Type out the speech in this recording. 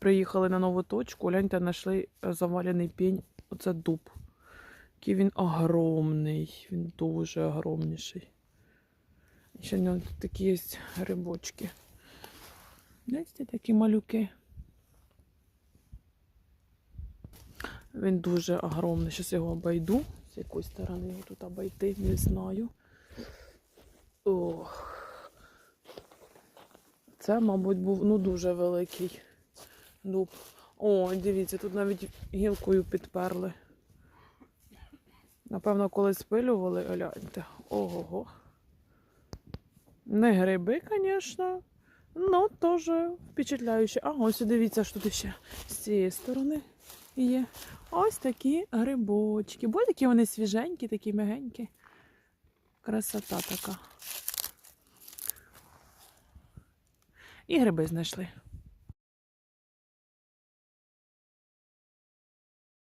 приїхали на нову точку, гляньте, знайшли е, завалений пень. Оце дуб. Який він огромний. Він дуже огромніший. І Ще в нього тут такі є грибочки. Бачите, такі малюки. Він дуже огромний. Зараз його обійду. З якої сторони його тут обійти, не знаю. Ох. Це, мабуть, був ну, дуже великий дуб. О, дивіться, тут навіть гілкою підперли. Напевно, коли спилювали, гляньте. Ого. Не гриби, звісно. Ну, теж впечатляюче. А ось дивіться, що тут ще з цієї сторони є. Ось такі грибочки. Бо такі вони свіженькі, такі мягенькі. Красота така. І гриби знайшли.